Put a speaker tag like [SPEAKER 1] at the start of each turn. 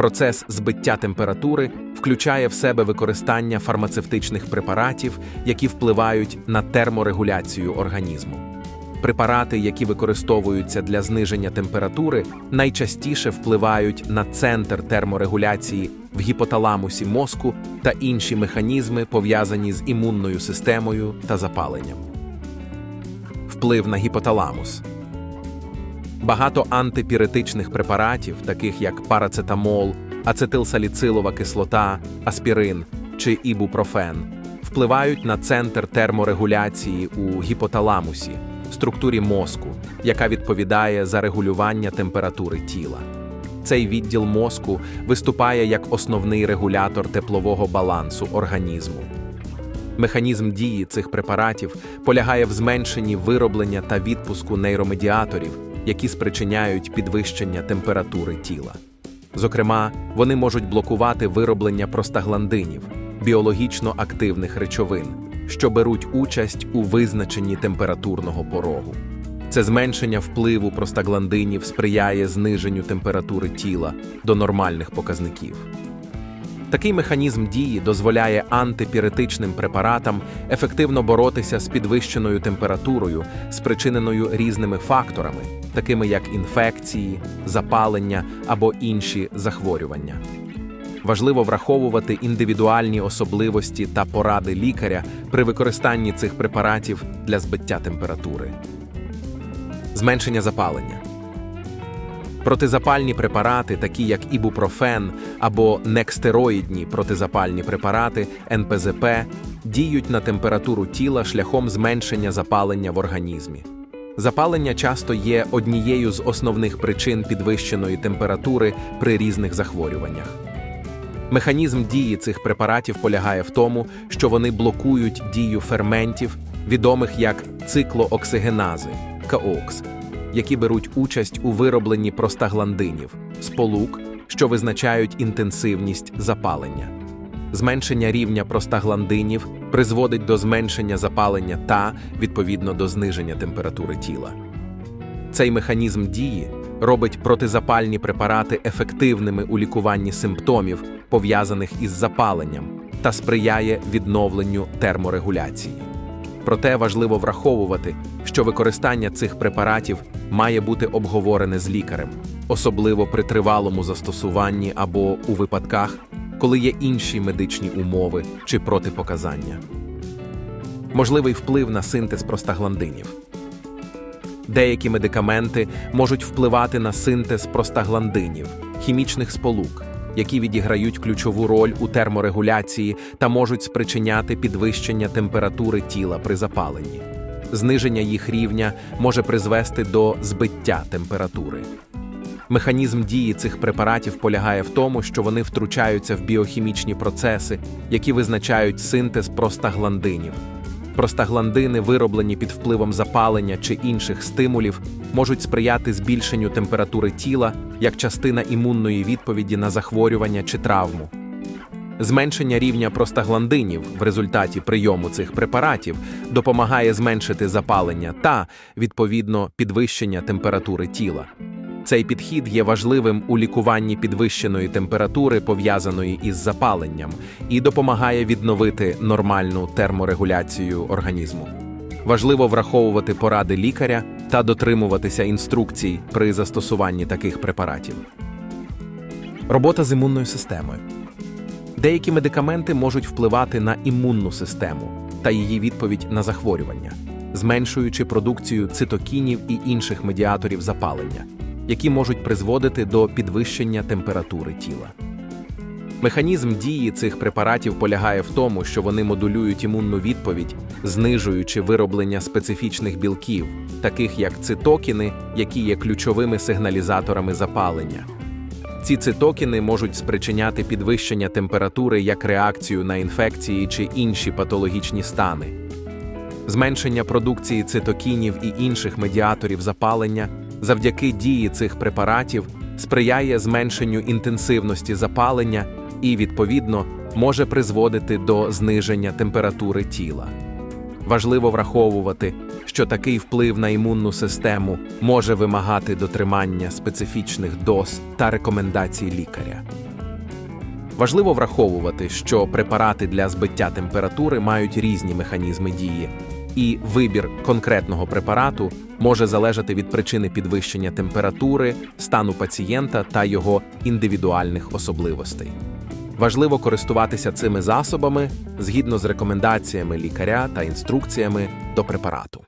[SPEAKER 1] Процес збиття температури включає в себе використання фармацевтичних препаратів, які впливають на терморегуляцію організму. Препарати, які використовуються для зниження температури, найчастіше впливають на центр терморегуляції в гіпоталамусі мозку та інші механізми, пов'язані з імунною системою та запаленням. Вплив на гіпоталамус. Багато антипіретичних препаратів, таких як парацетамол, ацетилсаліцилова кислота, аспірин чи ібупрофен, впливають на центр терморегуляції у гіпоталамусі, структурі мозку, яка відповідає за регулювання температури тіла. Цей відділ мозку виступає як основний регулятор теплового балансу організму. Механізм дії цих препаратів полягає в зменшенні вироблення та відпуску нейромедіаторів, які спричиняють підвищення температури тіла. Зокрема, вони можуть блокувати вироблення простагландинів, біологічно активних речовин, що беруть участь у визначенні температурного порогу. Це зменшення впливу простагландинів сприяє зниженню температури тіла до нормальних показників. Такий механізм дії дозволяє антипіретичним препаратам ефективно боротися з підвищеною температурою, спричиненою різними факторами, такими як інфекції, запалення або інші захворювання. Важливо враховувати індивідуальні особливості та поради лікаря при використанні цих препаратів для збиття температури. Зменшення запалення. Протизапальні препарати, такі як ібупрофен або некстероїдні протизапальні препарати НПЗП, діють на температуру тіла шляхом зменшення запалення в організмі. Запалення часто є однією з основних причин підвищеної температури при різних захворюваннях. Механізм дії цих препаратів полягає в тому, що вони блокують дію ферментів, відомих як циклооксигенази КАОКС, які беруть участь у виробленні простагландинів, сполук, що визначають інтенсивність запалення. Зменшення рівня простагландинів призводить до зменшення запалення та, відповідно, до зниження температури тіла. Цей механізм дії робить протизапальні препарати ефективними у лікуванні симптомів, пов'язаних із запаленням, та сприяє відновленню терморегуляції. Проте важливо враховувати, що використання цих препаратів має бути обговорене з лікарем, особливо при тривалому застосуванні або у випадках, коли є інші медичні умови чи протипоказання. Можливий вплив на синтез простагландинів. Деякі медикаменти можуть впливати на синтез простагландинів, хімічних сполук, які відіграють ключову роль у терморегуляції та можуть спричиняти підвищення температури тіла при запаленні. Зниження їх рівня може призвести до збиття температури. Механізм дії цих препаратів полягає в тому, що вони втручаються в біохімічні процеси, які визначають синтез простагландинів. Простагландини, вироблені під впливом запалення чи інших стимулів, можуть сприяти збільшенню температури тіла як частина імунної відповіді на захворювання чи травму. Зменшення рівня простагландинів в результаті прийому цих препаратів допомагає зменшити запалення та, відповідно, підвищення температури тіла. Цей підхід є важливим у лікуванні підвищеної температури, пов'язаної із запаленням, і допомагає відновити нормальну терморегуляцію організму. Важливо враховувати поради лікаря та дотримуватися інструкцій при застосуванні таких препаратів. Робота з імунною системою. Деякі медикаменти можуть впливати на імунну систему та її відповідь на захворювання, зменшуючи продукцію цитокінів і інших медіаторів запалення, які можуть призводити до підвищення температури тіла. Механізм дії цих препаратів полягає в тому, що вони модулюють імунну відповідь, знижуючи вироблення специфічних білків, таких як цитокіни, які є ключовими сигналізаторами запалення. Ці цитокіни можуть спричиняти підвищення температури як реакцію на інфекції чи інші патологічні стани. Зменшення продукції цитокінів і інших медіаторів запалення завдяки дії цих препаратів сприяє зменшенню інтенсивності запалення і, відповідно, може призводити до зниження температури тіла. Важливо враховувати, що такий вплив на імунну систему може вимагати дотримання специфічних доз та рекомендацій лікаря. Важливо враховувати, що препарати для збиття температури мають різні механізми дії, і вибір конкретного препарату може залежати від причини підвищення температури, стану пацієнта та його індивідуальних особливостей. Важливо користуватися цими засобами згідно з рекомендаціями лікаря та інструкціями до препарату.